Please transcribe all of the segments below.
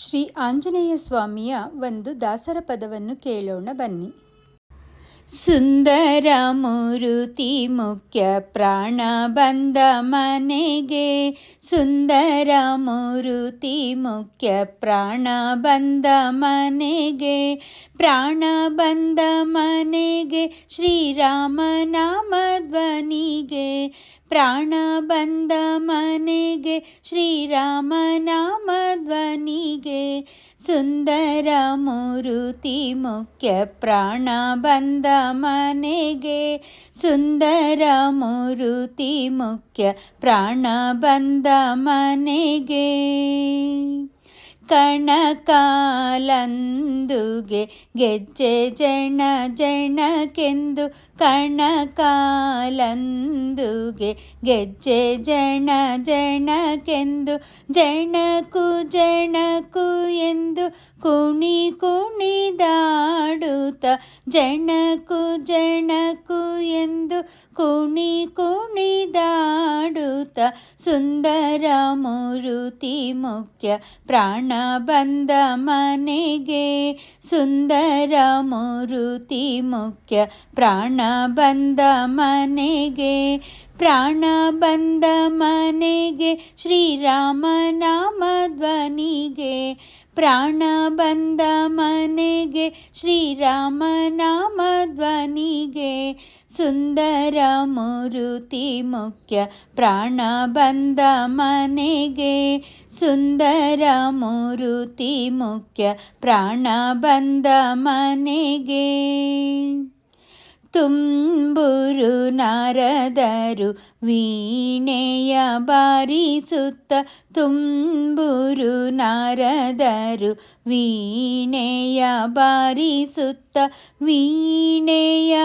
ಶ್ರೀ ಆಂಜನೇಯ ಸ್ವಾಮಿಯ ಒಂದು ದಾಸರ ಪದವನ್ನು ಕೇಳೋಣ ಬನ್ನಿ. ಸುಂದರ ಮುರುತಿ ಮುಖ್ಯ ಪ್ರಾಣ ಬಂದ ಮನೆಗೆ ಸುಂದರ ಮುರುತಿ ಮುಖ್ಯ ಪ್ರಾಣ ಬಂದ ಮನೆಗೆ ಪ್ರಾಣ ಬಂದ ಮನೆಗೆ ಶ್ರೀರಾಮ ನಾಮ ಧ್ವನಿಗೆ ಪ್ರಾಣ ಬಂದ ಮನೆಗೆ ಶ್ರೀರಾಮ ನಾಮ ಧ್ವನಿಗೆ ಸುಂದರ ಮೂರುತಿ ಮುಖ್ಯ ಪ್ರಾಣ ಬಂದ ಮನೆಗೆ. ಸುಂದರ ಮೂರುತಿ ಮುಖ್ಯ ಪ್ರಾಣ ಬಂದ ಮನೆಗೆ. ಕಣಕಾಲಂದುಗೆ ಗೆಜ್ಜೆ ಜಣ ಜಣಕೆಂದು ಕಣಕಾಲಂದುಗೆ ಗೆಜ್ಜೆ ಜಣ ಜಣಕೆಂದು ಜಣಕು ಜಣಕು ಎಂದು ಕುಣಿ ಕುಣಿದಾಡುತ್ತ ಜಣಕು ಜಣಕು ಎಂದು ಕುಣಿ ಕುಣಿದಾಡುತ್ತ ಸುಂದರ ಮೂರುತಿ ಮುಖ್ಯ ಪ್ರಾಣ ಬಂದ ಮನೆಗೆ ಸುಂದರ ಮೂರುತಿ ಮುಖ್ಯ. ಪ್ರಾಣ ಬಂದ ಮನೆಗೆ, ಪ್ರಾಣ ಬಂದ ಮನೆಗೆ ಶ್ರೀರಾಮ ನಾಮ ಧ್ವನಿಗೆ. ಪ್ರಾಣ ಬಂದ ಮನೆಗೆ ಶ್ರೀರಾಮ ನಾಮ ಧ್ವನಿಗೆ. ಸುಂದರ ಮೂರುತಿ ಮುಖ್ಯ ಪ್ರಾಣ ಬಂದ ಮನೆಗೆ. ಸುಂದರ ಮೂರುತಿ ಮುಖ್ಯ ಪ್ರಾಣ ಬಂದ ಮನೆಗೆ. ತುಂಬುರು ನಾರದರು ವೀಣೆಯ ಬಾರಿಸುತ್ತ ತುಂಬುರು ನಾರದರು ವೀಣೆಯ ಬಾರಿಸುತ್ತ ವೀಣೆಯ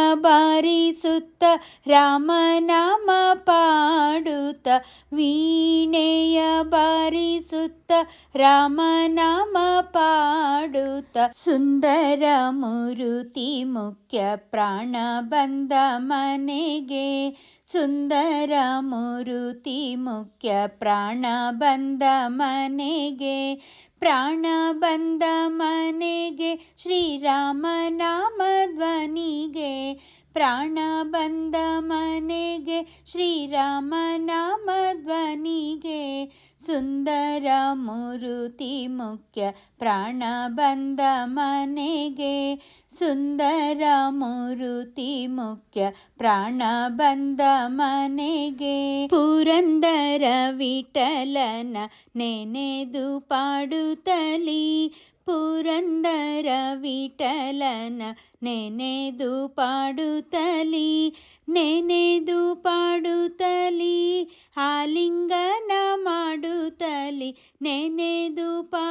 ಬಾರಿಸುತ್ತ ರಾಮನಾಮ ಪಾಡುತ್ತ, ವೀಣೆಯ ಬಾರಿಸುತ್ತ ರಾಮನಾಮ ಪಾಡುತ್ತ. ಸುಂದರ ಮುರುತಿ ಮುಖ್ಯ ಪ್ರಾಣ ಬಂದ ಮನೆಗೆ, ಸುಂದರ ಮುರುತಿ ಮುಖ್ಯ ಪ್ರಾಣ ಬಂದ ಮನೆಗೆ, ಪ್ರಾಣ ಬಂದ ಮನೆಗೆ ಶ್ರೀರಾಮ ನಾಮ ಧ್ವನಿಗೆ ಪ್ರಾಣ ಬಂದ ಮನೆಗೆ, ಶ್ರೀರಾಮ ನಾಮ ಧ್ವನಿಗೆ. ಸುಂದರ ಮೂರುತಿ ಮುಖ್ಯ ಪ್ರಾಣ ಬಂದ ಮನೆಗೆ. ಸುಂದರ ಮೂರುತಿ ಮುಖ್ಯ ಪ್ರಾಣ ಬಂದ ಮನೆಗೆ. ಪುರಂದರ ವಿಠಲನ ನೆನೆದು ಪಾಡುತ್ತಲಿ ಪುರಂದರ ವಿಠಲನ ನೆನೆದು ಪಾಡುತ್ತಲಿ ನೆನೆದು ಪಾಡುತ್ತಲಿ ಆಲಿಂಗನ ಮಾಡುತ್ತಲಿ ನೆನೆದು ಪಾಡುತ್ತಲಿ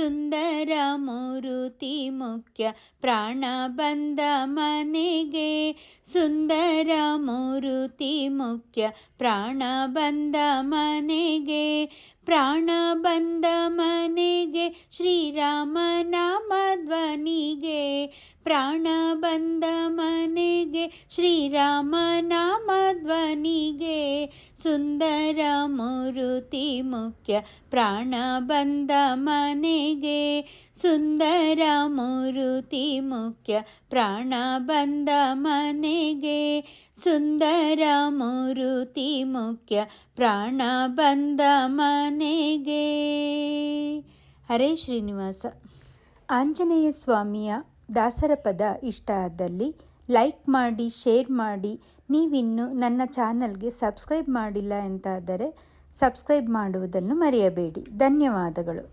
ಸುಂದರ ಮೂರುತಿ ಮುಖ್ಯ ಪ್ರಾಣ ಬಂದ ಮನೆಗೆ. ಸುಂದರ ಮೂರುತಿ ಮುಖ್ಯ ಪ್ರಾಣ ಬಂದ ಮನೆಗೆ. ಪ್ರಾಣ ಬಂದ ಮನೆಗೆ ಶ್ರೀರಾಮ ನಾಮ ಧ್ವನಿಗೆ. ಪ್ರಾಣ ಬಂದ ಮನೆಗೆ ಶ್ರೀರಾಮ ನಾಮ ಧ್ವನಿಗೆ. ಸುಂದರ ಮೂರುತಿ ಮುಖ್ಯ ಪ್ರಾಣ ಬಂದ ಮನೆಗೆ. ಸುಂದರ ಮೂರುತಿ ಮುಖ್ಯ ಪ್ರಾಣ ಬಂದ ಮನೆಗೆ. ಸುಂದರ ಮೂರುತಿ ಮುಖ್ಯ ಪ್ರಾಣ ಬಂದ ಮನೆಗೆ. ಹರೇ ಶ್ರೀನಿವಾಸ. ಆಂಜನೇಯ ಸ್ವಾಮಿಯ ದಾಸರ ಪದ ಇಷ್ಟ ಆದಲ್ಲಿ ಲೈಕ್ ಮಾಡಿ ಶೇರ್ ಮಾಡಿ. ನೀವಿನ್ನು ನನ್ನ ಚಾನಲ್ಗೆ ಸಬ್ಸ್ಕ್ರೈಬ್ ಮಾಡಿಲ್ಲ ಎಂತಾದರೆ ಸಬ್ಸ್ಕ್ರೈಬ್ ಮಾಡುವುದನ್ನು ಮರೆಯಬೇಡಿ. ಧನ್ಯವಾದಗಳು.